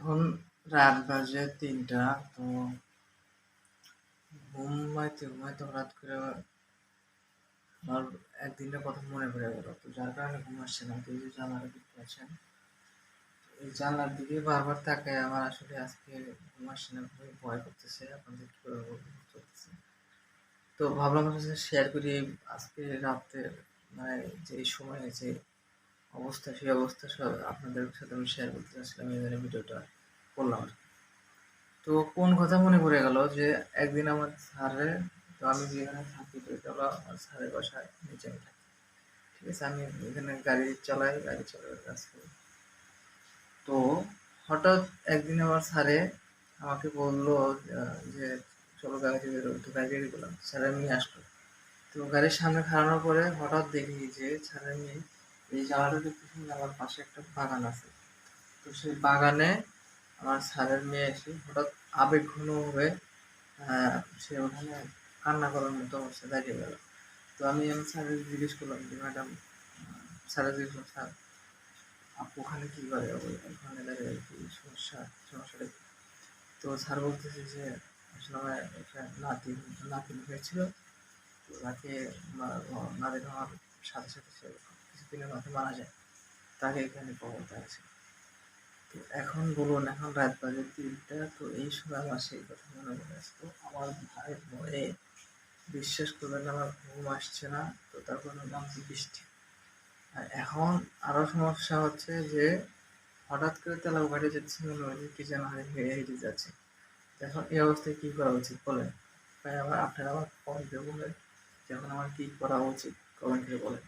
এখন রাত বাজে তিনটা, তো ঘুমাইতে ঘুমাইতে হঠাৎ করে আমার একদিনের কথা মনে পড়ে গেল। তো যার কারণে ঘুম আসছে না, তো যে জানালা দেখতে পাচ্ছেন, এই জানলার দিকে বারবার তাকায় আমার আসলে আজকে ঘুম আসছে না, খুবই ভয় করতেছে, আপনাদের কি করে চলতেছে তো ভাবলাম সাথে শেয়ার করি আজকে রাতে মানে যে সময়, যে অবস্থা, সেই অবস্থা আপনাদের সাথে আমি শেয়ার করতে চাচ্ছিলাম, এই ভিডিওটা। করলাম। তো কোন কথা মনে পড়ে গেল যে একদিন আমার স্যারে, তো আমি যেখানে থাকি, তো আমার স্যারের বাসায় নিচে আমি থাকি। ঠিক আছে, আমি এখানে গাড়ি চালাই গাড়ি চালাই কাজ করি। তো হঠাৎ একদিন আমার স্যারে আমাকে বলল, যে চলো গাড়ি বেরো তো গাড়ি বেরিয়ে গেলাম স্যারের মেয়ে আসলো তো গাড়ির সামনে খাড়ানোর পরে হঠাৎ দেখি যে স্যারের মেয়ে এই জায়গাটা দেখতেছি আমার পাশে একটা বাগান আছে। তো সেই বাগানে আমার স্যারের মেয়ে এসে হঠাৎ আবেগ ঘন হয়ে সে ওখানে কান্না করার মতো অবস্থা দাঁড়িয়ে গেল। তো আমি আমার স্যারের জিজ্ঞেস করলাম যে, ম্যাডাম, স্যারের জিজ্ঞেস করলাম, স্যার, আপু ওখানে কী করে? ওখানে দাঁড়িয়ে কি সমস্যা? সমস্যাটা তো স্যার বলতেছে যে, আসলে আমার একটা নাতি নাতি হয়েছিল। তো তাকে নাতি হওয়ার সাথে সাথে সে কিছুদিনের মাথায় মারা যায়। তাকে এখানে পাওয়া আছে তো এখন বলুন, এখন রাত বাজে তিনটা, তো এই সময় আমার সেই কথা মনে পড়ে আসে তো আমার ভাই ভয়ে বিশ্বাস করবেন আমার ঘুম আসছে না, তো তারপর নামছে বৃষ্টি। আর এখন আরও সমস্যা হচ্ছে যে হঠাৎ করে তেলাও ঘাটে যাচ্ছে, মনে যে কি যেন হেঁটে হেঁটে যাচ্ছে। এখন এই অবস্থায় কি করা উচিত বলেন? তাই আবার আপনারা আমার কমেন্টে বলেন যে আমার কী করা উচিত? কমেন্টে বলেন।